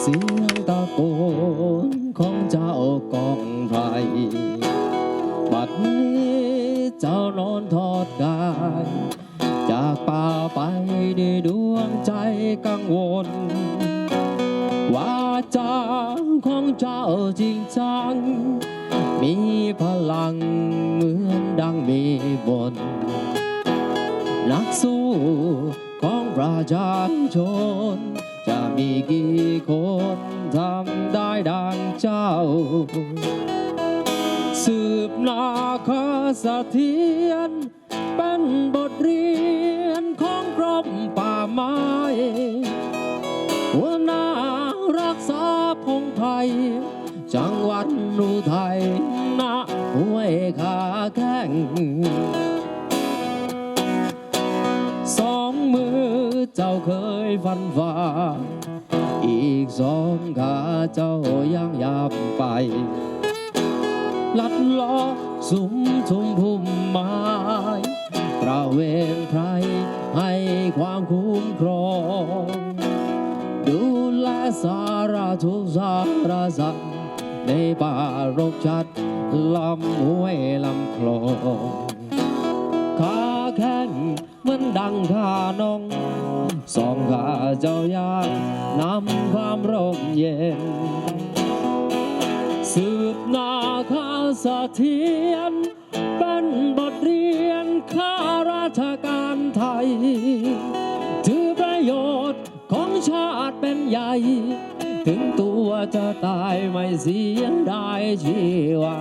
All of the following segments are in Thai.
เสียงตะโกนของเจ้ากองไพรบัดนี้เจ้านอนทอดกาย จากป่าไปด้วยดวงใจกังวลว่าจาของเจ้าจริงจัง มีพลังเหมือนดังมีบน นักสู้ของประชาชน จะมีกี่คนทำได้ดังเจ้า สืบนาคาสะเทียน เป็นบทเรียนของกรมป่าไม้หัวหน้ารักษาพงไทยจังหวัดอุทัยนะห้วยขาแข้ง เจ้าเคยฟันฝ่าอีกสองขาเจ้ายังยับไปลัดล้อสุมทุมพุ่มไม้ตระเวนไพรให้ความคุ้มครอง ดูแลสารทุกสารสัตว์ในป่ารกชัดลำห้วยลำคลอง แข้งเหมือนดังขานงสองขาเจ้ายางนำความร่มเย็น สืบนาคาสะเทียน เป็นบทเรียนข้าราชการไทย ถือประโยชน์ของชาติเป็นใหญ่ถึงตัวจะตายไม่เสียดายชีวา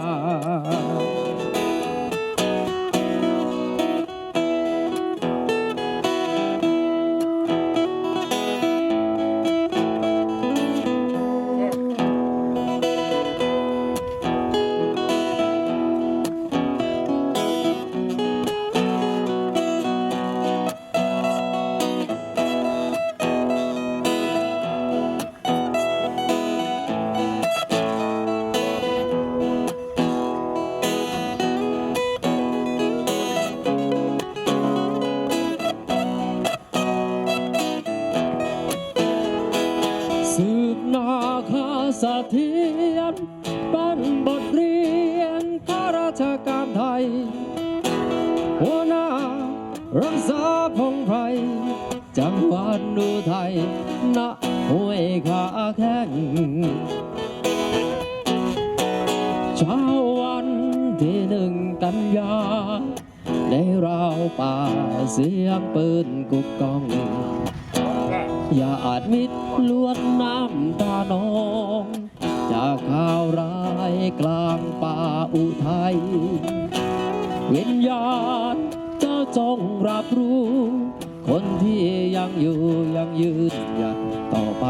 สืบนาคาสะเทียนเป็นบทเรียนข้าราชการไทย หัวหน้ารักษาพงไพรจังหวัดอุทัยณห้วยขาแข้งเช้าวันที่หนึ่งกันยา ในราวป่าเสียงปืนกุกก้อง อย่าอาจมิดลวดน้ำตานอง จากข่าวร้ายกลางป่าอุทัยวิญญาณเจ้าจงรับรู้ คนที่ยังอยู่ยังยืนหยัดต่อไป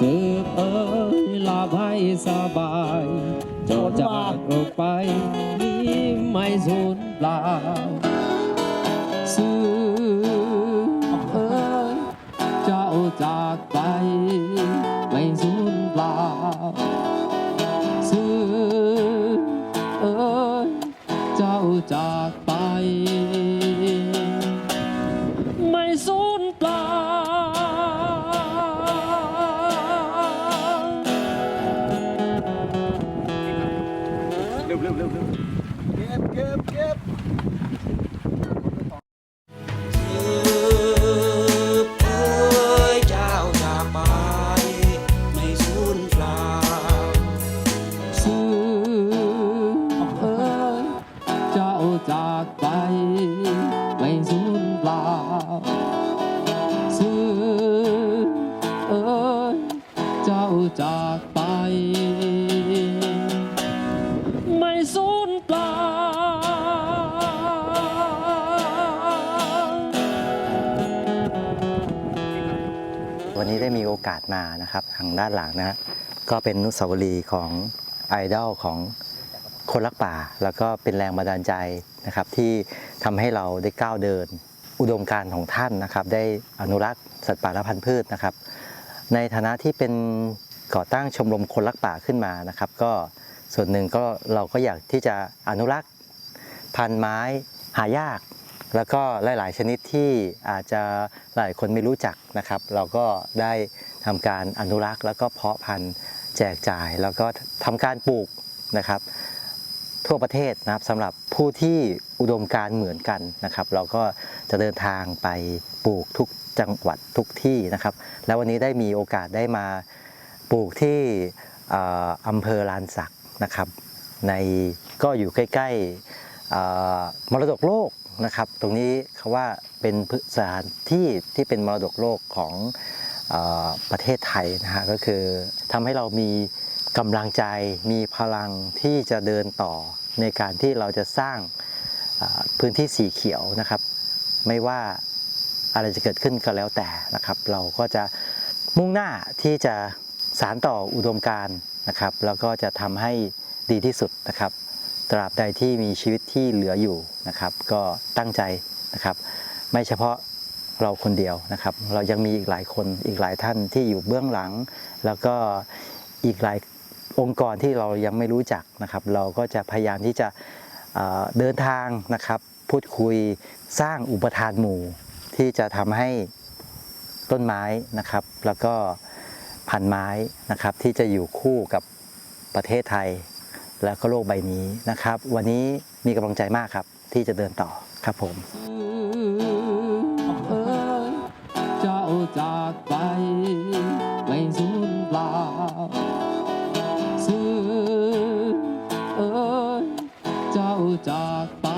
สืบเอ้ยลาภัยสบายจ้าจากโลกไปนี้ไม่สูญเปล่าสืบ จากไปไม่สูญเปล่าสืบเอ้ยเจ้าจากไป ไม่สูญเปล่าเร็วเร็วเร็วเก็บเก็บเก็บ กาสมานะครับทางด้านหลังนะฮะก็เป็นนุสาวรีย์ของไอดอลของคนรักป่า แล้วก็เป็นแรงบันดาลใจนะครับที่ทำให้เราได้ก้าวเดิน อุดมการณ์ของท่านนะครับ ได้อนุรักษ์สัตว์ป่าและพันธุ์พืชนะครับ ในฐานะที่เป็นก่อตั้งชมรมคนรักป่าขึ้นมานะครับ ก็ส่วนหนึ่งก็เราก็อยากที่จะอนุรักษ์พันธุ์ไม้หายาก แล้วก็หลาย ๆ ชนิดที่อาจจะหลายคนไม่รู้จักนะครับ เราก็ได้ ทำการอนุรักษ์ แล้วก็เพาะพันธุ์แจกจ่าย แล้วก็ทำการปลูกนะครับ ทั่วประเทศนะครับสำหรับผู้ที่อุดมการเหมือนกันนะครับ เราก็จะเดินทางไปปลูกทุกจังหวัดทุกที่นะครับ แล้ววันนี้ได้มีโอกาสได้มาปลูกที่อำเภอลานสักนะครับ ในก็อยู่ใกล้ๆมรดกโลกนะครับ ตรงนี้เขาว่าเป็นสถานที่ที่เป็นมรดกโลกของ ประเทศไทยนะฮะก็คือทำให้เรามีกำลังใจมีพลังที่จะเดินต่อในการที่เราจะสร้างพื้นที่สีเขียวนะครับ ไม่ว่าอะไรจะเกิดขึ้นก็แล้วแต่นะครับ เราก็จะมุ่งหน้าที่จะสารต่ออุดมการณ์นะครับ แล้วก็จะทำให้ดีที่สุดนะครับ ตราบใดที่มีชีวิตที่เหลืออยู่นะครับ ก็ตั้งใจนะครับ ไม่เฉพาะ เราคนเดียวนะครับ เรายังมีอีกหลายคนอีกหลายท่านที่อยู่เบื้องหลัง แล้วก็อีกหลายองค์กรที่เรายังไม่รู้จักนะครับ เราก็จะพยายามที่จะเดินทางนะครับ พูดคุยสร้างอุปทานหมู่ ที่จะทำให้ต้นไม้นะครับ แล้วก็พันไม้นะครับที่จะอยู่คู่กับประเทศไทย แล้วก็โลกใบนี้นะครับ วันนี้มีกำลังใจมากครับที่จะเดินต่อครับผม จากไปไม่สูญเปล่าสื่อเอ้ยเจ้าจากไป